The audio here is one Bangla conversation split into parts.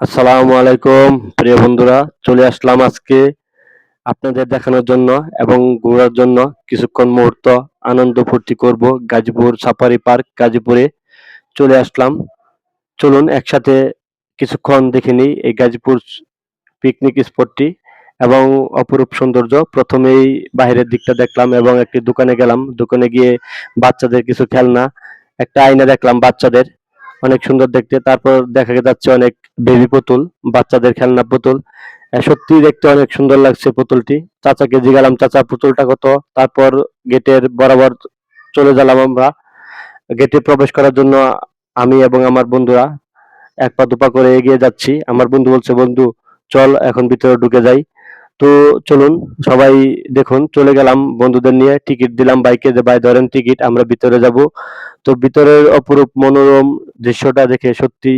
আসসালামু আলাইকুম, প্রিয় বন্ধুরা, চলে আসলাম আজকে আপনাদের দেখানোর জন্য এবং ঘোরার জন্য কিছুক্ষণ মুহূর্ত আনন্দ ফুর্তি করব গাজীপুর সাফারি পার্ক গাজীপুরে চলে আসলাম। চলুন একসাথে কিছুক্ষণ দেখে নিই এই গাজীপুর পিকনিক স্পটটি এবং অপরূপ সৌন্দর্য। প্রথমেই বাইরের দিকটা দেখলাম এবং একটি দোকানে গেলাম। দোকানে গিয়ে বাচ্চাদের কিছু খেলনা, একটা আয়না দেখলাম বাচ্চাদের। অনেক সুন্দর দেখতে। তারপর দেখা যাচ্ছে অনেক বেবি পুতুল বাচ্চাদের খেলনা পুতুল। আহ, সত্যিই দেখতে অনেক সুন্দর লাগছে পুতুলটি। চাচাকে জিগালাম চাচা পুতুলটা কত? তারপর গেটের বরাবর চলে গেলাম আমরা। গেটে প্রবেশ করার জন্য আমি এবং আমার বন্ধুরা এক পা দুপা করে এগিয়ে যাচ্ছি। আমার বন্ধু বলছে বন্ধু চল এখন ভিতরে ঢুকে যাই। তো চলুন, সবাই দেখুন, চলে গেলাম বন্ধুদের নিয়ে। টিকিট দিলাম বাইকে, যে ভাই ধরেন টিকিট, আমরা ভিতরে যাব। তো ভিতরের অপরূপ মনোরম দৃশ্যটা দেখে সত্যি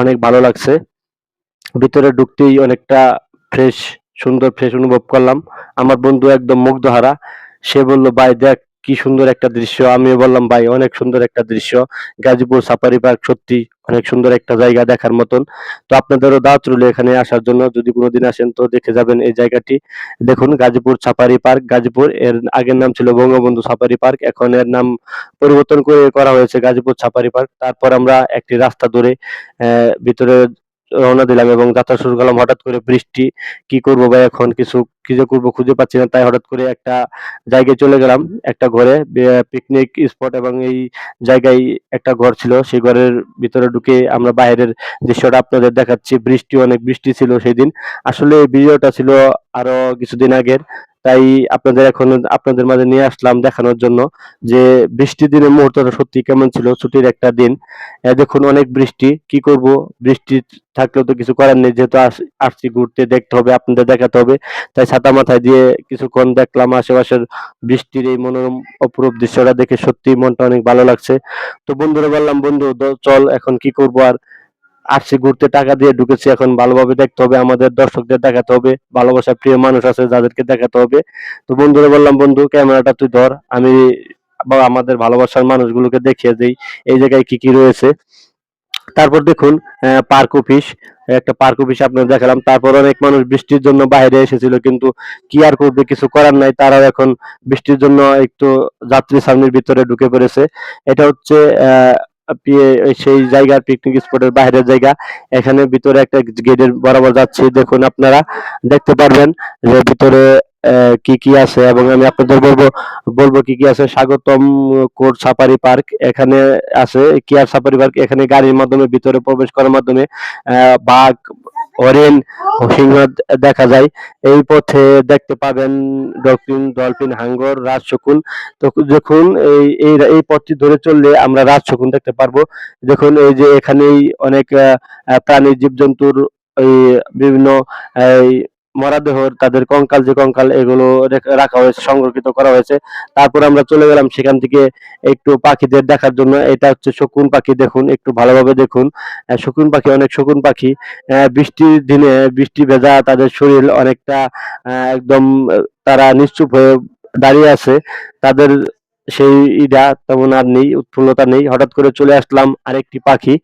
অনেক ভালো লাগছে। ভিতরে ঢুকতেই অনেকটা ফ্রেশ সুন্দর ফ্রেশ অনুভব করলাম। আমার বন্ধু একদম মুগ্ধহারা। সে বলল, ভাই, দেখ কি সুন্দর একটা দৃশ্য। আমিও বললাম, ভাই, অনেক সুন্দর একটা দৃশ্য। গাজীপুর সাফারি পার্ক সত্যি অনেক সুন্দর একটা জায়গা দেখার মতন। তো আপনাদেরও দাওয়াত রইল এখানে আসার জন্য। যদি কোনোদিন আসেন তো দেখে যাবেন এই জায়গাটি। দেখুন, গাজীপুর ছাপারি পার্ক। গাজীপুর, এর আগের নাম ছিল বঙ্গবন্ধু সাফারি পার্ক। এখন এর নাম পরিবর্তন করে করা হয়েছে গাজীপুর ছাপারি পার্ক। তারপর আমরা একটি রাস্তা ধরে ভিতরে রওনা দিলাম এবং যাত্রা শুরু করলাম। হঠাৎ করে বৃষ্টি, কি করব ভাই এখন? কিছু, কি যে করব খুঁজে পাচ্ছি না। তাই হঠাৎ করে একটা জায়গায় চলে গেলাম, একটা ঘরে। পিকনিক স্পট এবং এই জায়গায় একটা ঘর ছিল। সেই ঘরের ভিতরে ঢুকে আমরা বাইরের দৃশ্যটা আপনাদের দেখাচ্ছি। বৃষ্টি, অনেক বৃষ্টি ছিল সেই দিন আসলে এই ভিডিওটা ছিল আরও কিছুদিন আগের। তাই আপনাদের এখন আপনাদের মাঝে নিয়ে আসলাম দেখানোর জন্য যে বৃষ্টির দিনের মুহূর্তটা সত্যি কেমন ছিল, ছুটির একটা দিন। দেখুন অনেক বৃষ্টি, কি করব? বৃষ্টি থাকলেও তো কিছু করার নেই, যেহেতু আস- আসছি ঘুরতে, দেখতে হবে, আপনাদের দেখাতে হবে। তাই ছাতা মাথায় দিয়ে কিছুক্ষণ দেখলাম আশেপাশের বৃষ্টির এই মনোরম অপরূপ দৃশ্যটা দেখে সত্যি মনটা অনেক ভালো লাগছে। তো বন্ধুরা বললাম, বন্ধু চল, এখন কি করব আর আসছি, ঘুরতে টাকা দিয়ে ঢুকেছি এখন ভালোভাবে দেখতে হবে, আমাদের দর্শকদের দেখাতে হবে, ভালোবাসা প্রিয় মানুষ আছে যাদেরকে দেখাতে হবে। তো বন্ধুরা বললাম, বন্ধু, ক্যামেরাটা তুই ধর, আমি বা আমাদের ভালোবাসার মানুষগুলোকে দেখিয়ে দেই, এই জায়গায় কি কি রয়েছে? তারপর দেখুন পার্ক অফিস, একটা পার্ক অফিস আপনার দেখালাম। তারপর অনেক মানুষ বৃষ্টির জন্য বাইরে এসেছিল, কিন্তু কি আর করবে, কিছু করার নাই, তারাও এখন বৃষ্টির জন্য একটু যাত্রী সামনের ভিতরে ঢুকে পড়েছে। এটা হচ্ছে সেই জায়গার পিকনিক স্পটের বাইরের জায়গা, এখানে ভিতরে একটা গেটের বরাবর যাচ্ছি, দেখুন আপনারা, দেখতে পারবেন যে ভিতরে কি কি আছে এবং আমি আপনাদের বলব বলব কি কি আছে। স্বাগতম কোর্ট সাফারি পার্ক এখানে আছে, কেয়ার সাফারি পার্ক এখানে গাড়ির মাধ্যমে, ভিতরে প্রবেশ করার মাধ্যমে বাঘ হরিণ সিংহ দেখা যায়। এই পথে দেখতে পাবেন ডলফিন ডলফিন হাঙ্গর, রাজশকুন। তো দেখুন, এই এই পথটি ধরে চললে আমরা রাজশকুন দেখতে পারব। দেখুন, এই যে এখানেই অনেক প্রাণী, জীবজন্তুর এই বিভিন্ন, এই মরাদেহর তাদের কঙ্কাল যে কঙ্কাল, এগুলো রেখে- হয়েছে, সংরক্ষিত করা হয়েছে। তারপর আমরা চলে গেলাম সেখান থেকে একটু পাখিদের দেখার জন্য। এটা হচ্ছে শকুন পাখি, দেখুন, একটু ভালোভাবে দেখুন। শকুন পাখি অনেক শকুন পাখি। বৃষ্টির দিনে বৃষ্টি ভেজা, তাদের শরীর অনেকটা একদম, তারা নিশ্চুপ হয়ে দাঁড়িয়ে আছে। তাদের সেই ইডা তেমন আর নেই, উৎফুল্লতা নেই। হঠাৎ করে চলে আসলাম আরেকটি পাখি।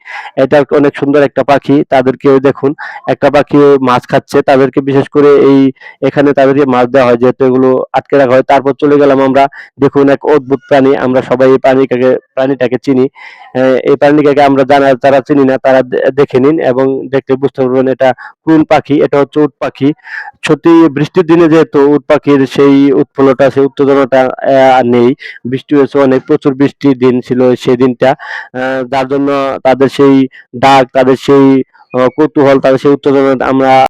এটা অনেক সুন্দর একটা পাখি তাদেরকে দেখুন। একটা পাখি মাছ খাচ্ছে, তাদেরকে বিশেষ করে এই এখানে তাদেরকে মাছ দেওয়া হয়, যেহেতু এগুলো আটকে রাখা হয়। তারপর চলে গেলাম আমরা। দেখুন এক অদ্ভুত প্রাণী, আমরা সবাই এই প্রাণীটাকে প্রাণীটাকে চিনি। এই প্রাণীটাকে আমরা জানা, যারা চিনি না, তারা দেখে নিন এবং দেখতে বুঝতে পারবেন এটা কোন পাখি, এটা হচ্ছে উট পাখি। সত্যি বৃষ্টির দিনে যেহেতু উট পাখির সেই উৎফুল্লতা, সেই উত্তেজনাটা নেই। বৃষ্টি হয়েছে অনেক, প্রচুর বৃষ্টির দিন ছিল সেই দিনটা। যার জন্য তাদের সেই ডাক, তাদের সেই কৌতূহল, তাদের সেই উত্তেজনা আমরা